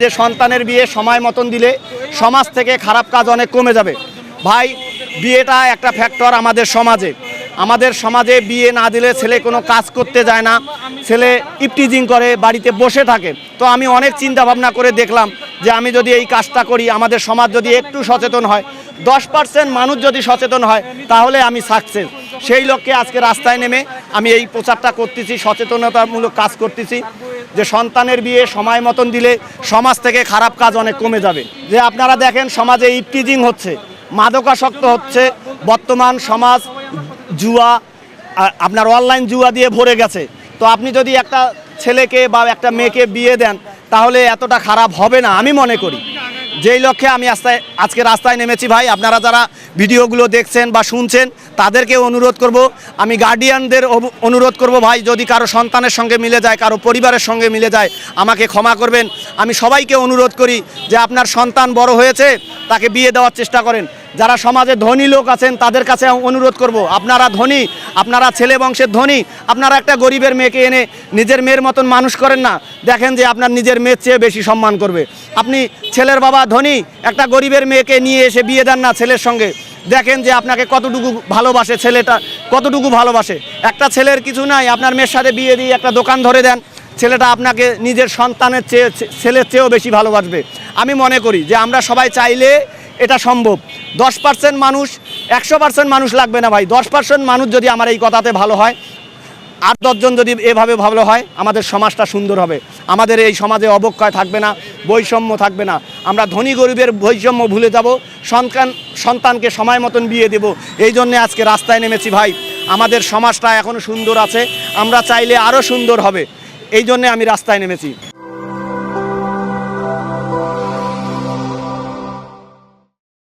যে সন্তানের বিয়ে সময় মতন দিলে সমাজ থেকে খারাপ কাজ অনেক কমে যাবে। ভাই, বিয়েটা একটা ফ্যাক্টর আমাদের সমাজে। আমাদের সমাজে বিয়ে না দিলে ছেলে কোনো কাজ করতে যায় না। ছেলে ইপটিজিং করে, বাড়িতে বসে থাকে। তো আমি অনেক চিন্তা ভাবনা করে দেখলাম যে আমি যদি এই কাজটা করি, আমাদের সমাজ যদি একটু সচেতন হয়, দশ পার্সেন্ট মানুষ যদি সচেতন হয়, তাহলে আমি সাকসেস সেই লক্ষ্যে আজকে রাস্তায় নেমে আমি এই প্রচারটা করতেছি, সচেতনতামূলক কাজ করতেছি, যে সন্তানের বিয়ে সময় মতন দিলে সমাজ থেকে খারাপ কাজ অনেক কমে যাবে। যে আপনারা দেখেন, সমাজে ইপটিজিং হচ্ছে, মাদকাসক্ত হচ্ছে, বর্তমান সমাজ জুয়া আপনার অনলাইন জুয়া দিয়ে ভরে গেছে। তো আপনি যদি একটা ছেলেকে বা একটা মেয়েকে বিয়ে দেন, তাহলে এতটা খারাপ হবে না, আমি মনে করি। যেই লক্ষ্যে আমি আস্তায় আজকে রাস্তায় নেমেছি ভাই, আপনারা যারা ভিডিওগুলো দেখছেন বা শুনছেন, তাদেরকে অনুরোধ করব। আমি গার্ডিয়ানদের অনুরোধ করব ভাই, যদি কারও সন্তানের সঙ্গে মিলে যায়, কারও পরিবারের সঙ্গে মিলে যায়, আমাকে ক্ষমা করবেন। আমি সবাইকে অনুরোধ করি যে আপনার সন্তান বড় হয়েছে, তাকে বিয়ে দেওয়ার চেষ্টা করেন। যারা সমাজে ধনী লোক আছেন, তাদের কাছে অনুরোধ করব, আপনারা ধনী, আপনারা ছেলে বংশের ধনী, আপনারা একটা গরিবের মেয়েকে এনে নিজের মেয়ের মতন মানুষ করেন না। দেখেন যে আপনার নিজের মেয়ের চেয়ে বেশি সম্মান করবে। আপনি ছেলের বাবা ধনী, একটা গরিবের মেয়েকে নিয়ে এসে বিয়ে দেন না ছেলের সঙ্গে। দেখেন যে আপনাকে কতটুকু ভালোবাসে ছেলেটা, কতটুকু ভালোবাসে। একটা ছেলের কিছু নাই, আপনার মেয়ের সাথে বিয়ে দিয়ে একটা দোকান ধরে দেন, ছেলেটা আপনাকে নিজের সন্তানের চেয়ে, ছেলের চেয়েও বেশি ভালোবাসবে। আমি মনে করি যে আমরা সবাই চাইলে এটা সম্ভব। দশ পার্সেন্ট মানুষ, একশো পার্সেন্ট মানুষ লাগবে না ভাই। দশ পার্সেন্ট মানুষ যদি আমার এই কথাতে ভালো হয় আট দশজন যদি এভাবে ভালো হয়, আমাদের সমাজটা সুন্দর হবে। আমাদের এই সমাজে অবক্ষয় থাকবে না, বৈষম্য থাকবে না। আমরা ধনী গরিবের বৈষম্য ভুলে যাব, সন্তান, সন্তানকে সময় মতন বিয়ে দেব। এই জন্যে আজকে রাস্তায় নেমেছি ভাই। আমাদের সমাজটা এখনও সুন্দর আছে, আমরা চাইলে আরও সুন্দর হবে। এই জন্যে আমি রাস্তায় নেমেছি।